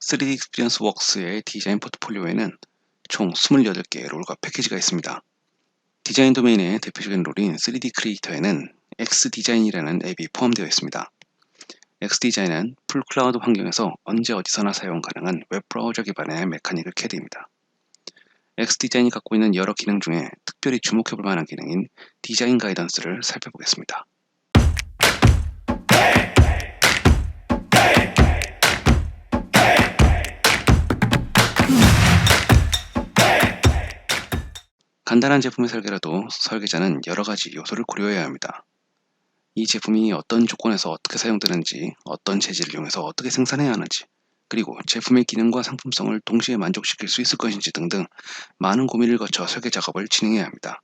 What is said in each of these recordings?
3D 익스피리언스 웍스의 디자인 포트폴리오에는 총 28개의 롤과 패키지가 있습니다. 디자인 도메인의 대표적인 롤인 3D 크리에이터에는 X디자인이라는 앱이 포함되어 있습니다. X디자인은 풀클라우드 환경에서 언제 어디서나 사용 가능한 웹브라우저 기반의 메카닉을 캐드입니다. X디자인이 갖고 있는 여러 기능 중에 특별히 주목해 볼 만한 기능인 디자인 가이던스를 살펴보겠습니다. 간단한 제품의 설계라도 설계자는 여러 가지 요소를 고려해야 합니다. 이 제품이 어떤 조건에서 어떻게 사용되는지, 어떤 재질을 이용해서 어떻게 생산해야 하는지, 그리고 제품의 기능과 상품성을 동시에 만족시킬 수 있을 것인지 등등 많은 고민을 거쳐 설계 작업을 진행해야 합니다.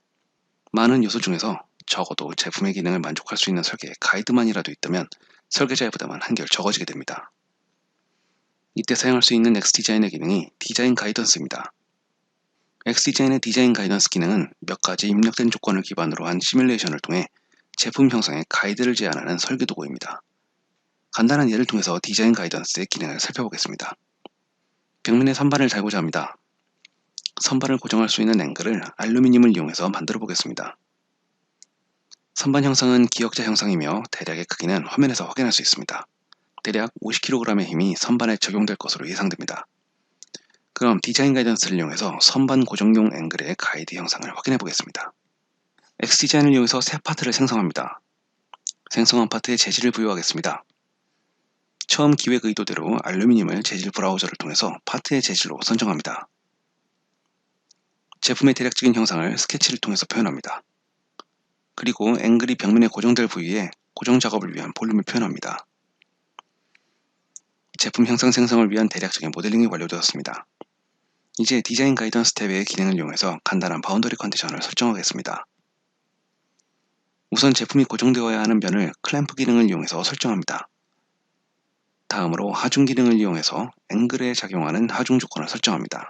많은 요소 중에서 적어도 제품의 기능을 만족할 수 있는 설계 가이드만이라도 있다면 설계자의 부담은 한결 적어지게 됩니다. 이때 사용할 수 있는 X디자인의 기능이 디자인 가이던스입니다. X디자인의 디자인 가이던스 기능은 몇 가지 입력된 조건을 기반으로 한 시뮬레이션을 통해 제품 형성에 가이드를 제안하는 설계 도구입니다. 간단한 예를 통해서 디자인 가이던스의 기능을 살펴보겠습니다. 벽면에 선반을 달고자 합니다. 선반을 고정할 수 있는 앵글을 알루미늄을 이용해서 만들어 보겠습니다. 선반 형상은 기역자 형상이며 대략의 크기는 화면에서 확인할 수 있습니다. 대략 50kg의 힘이 선반에 적용될 것으로 예상됩니다. 그럼 디자인 가이던스를 이용해서 선반 고정용 앵글의 가이드 형상을 확인해 보겠습니다. X디자인을 이용해서 새 파트를 생성합니다. 생성한 파트에 재질을 부여하겠습니다. 처음 기획 의도대로 알루미늄을 재질 브라우저를 통해서 파트의 재질로 선정합니다. 제품의 대략적인 형상을 스케치를 통해서 표현합니다. 그리고 앵글이 벽면에 고정될 부위에 고정 작업을 위한 볼륨을 표현합니다. 제품 형상 생성을 위한 대략적인 모델링이 완료되었습니다. 이제 디자인 가이던스 탭의 기능을 이용해서 간단한 바운더리 컨디션을 설정하겠습니다. 우선 제품이 고정되어야 하는 면을 클램프 기능을 이용해서 설정합니다. 다음으로 하중 기능을 이용해서 앵글에 작용하는 하중 조건을 설정합니다.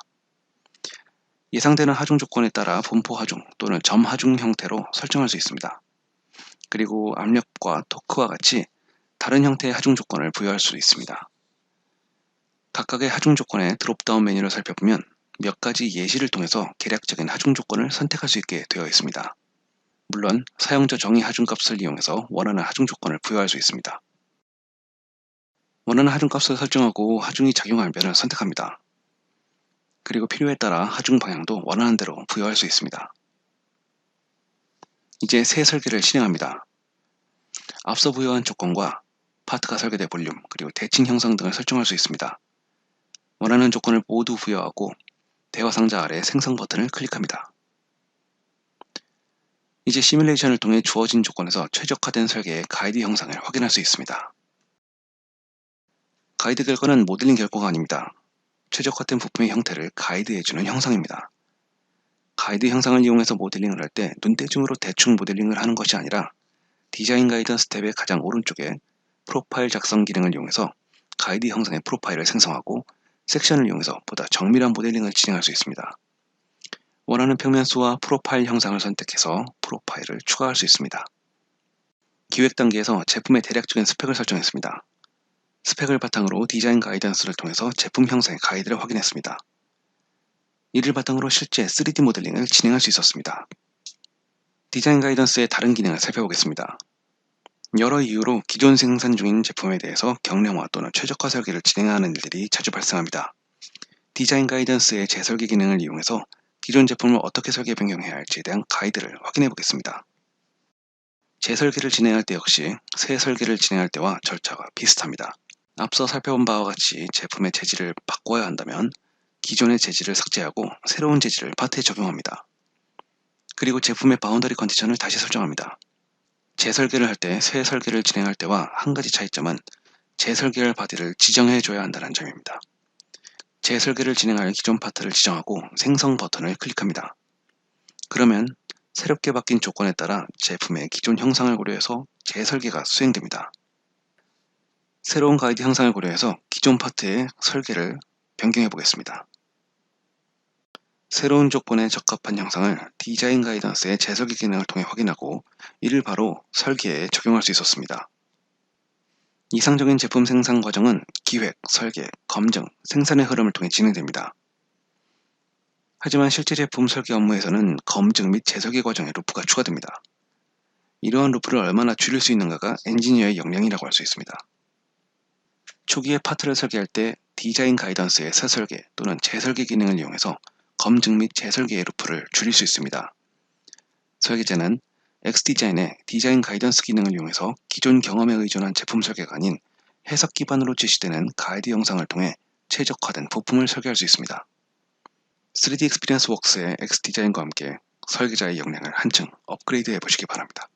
예상되는 하중 조건에 따라 분포 하중 또는 점 하중 형태로 설정할 수 있습니다. 그리고 압력과 토크와 같이 다른 형태의 하중 조건을 부여할 수 있습니다. 각각의 하중 조건의 드롭다운 메뉴를 살펴보면 몇 가지 예시를 통해서 계략적인 하중 조건을 선택할 수 있게 되어 있습니다. 물론 사용자 정의 하중값을 이용해서 원하는 하중 조건을 부여할 수 있습니다. 원하는 하중값을 설정하고 하중이 작용할 면을 선택합니다. 그리고 필요에 따라 하중 방향도 원하는 대로 부여할 수 있습니다. 이제 새 설계를 실행합니다. 앞서 부여한 조건과 파트가 설계된 볼륨, 그리고 대칭 형상 등을 설정할 수 있습니다. 원하는 조건을 모두 부여하고 대화 상자 아래 생성 버튼을 클릭합니다. 이제 시뮬레이션을 통해 주어진 조건에서 최적화된 설계의 가이드 형상을 확인할 수 있습니다. 가이드 결과는 모델링 결과가 아닙니다. 최적화된 부품의 형태를 가이드해주는 형상입니다. 가이드 형상을 이용해서 모델링을 할 때 눈대중으로 대충 모델링을 하는 것이 아니라 디자인 가이던스 탭의 가장 오른쪽에 프로파일 작성 기능을 이용해서 가이드 형상의 프로파일을 생성하고 섹션을 이용해서 보다 정밀한 모델링을 진행할 수 있습니다. 원하는 평면수와 프로파일 형상을 선택해서 프로파일을 추가할 수 있습니다. 기획 단계에서 제품의 대략적인 스펙을 설정했습니다. 스펙을 바탕으로 디자인 가이던스를 통해서 제품 형상의 가이드를 확인했습니다. 이를 바탕으로 실제 3D 모델링을 진행할 수 있었습니다. 디자인 가이던스의 다른 기능을 살펴보겠습니다. 여러 이유로 기존 생산 중인 제품에 대해서 경량화 또는 최적화 설계를 진행하는 일들이 자주 발생합니다. 디자인 가이던스의 재설계 기능을 이용해서 기존 제품을 어떻게 설계 변경해야 할지에 대한 가이드를 확인해 보겠습니다. 재설계를 진행할 때 역시 새 설계를 진행할 때와 절차가 비슷합니다. 앞서 살펴본 바와 같이 제품의 재질을 바꿔야 한다면 기존의 재질을 삭제하고 새로운 재질을 파트에 적용합니다. 그리고 제품의 바운더리 컨디션을 다시 설정합니다. 재설계를 할 때 새 설계를 진행할 때와 한 가지 차이점은 재설계할 바디를 지정해 줘야 한다는 점입니다. 재설계를 진행할 기존 파트를 지정하고 생성 버튼을 클릭합니다. 그러면 새롭게 바뀐 조건에 따라 제품의 기존 형상을 고려해서 재설계가 수행됩니다. 새로운 가이드 형상을 고려해서 기존 파트의 설계를 변경해 보겠습니다. 새로운 조건에 적합한 형상을 디자인 가이던스의 재설계 기능을 통해 확인하고 이를 바로 설계에 적용할 수 있었습니다. 이상적인 제품 생산 과정은 기획, 설계, 검증, 생산의 흐름을 통해 진행됩니다. 하지만 실제 제품 설계 업무에서는 검증 및 재설계 과정에 루프가 추가됩니다. 이러한 루프를 얼마나 줄일 수 있는가가 엔지니어의 역량이라고 할 수 있습니다. 초기에 파트를 설계할 때 디자인 가이던스의 새설계 또는 재설계 기능을 이용해서 검증 및 재설계의 루프를 줄일 수 있습니다. 설계자는 X디자인의 디자인 가이던스 기능을 이용해서 기존 경험에 의존한 제품 설계가 아닌 해석 기반으로 제시되는 가이드 영상을 통해 최적화된 부품을 설계할 수 있습니다. 3D 익스피리언스 웍스의 X디자인과 함께 설계자의 역량을 한층 업그레이드 해보시기 바랍니다.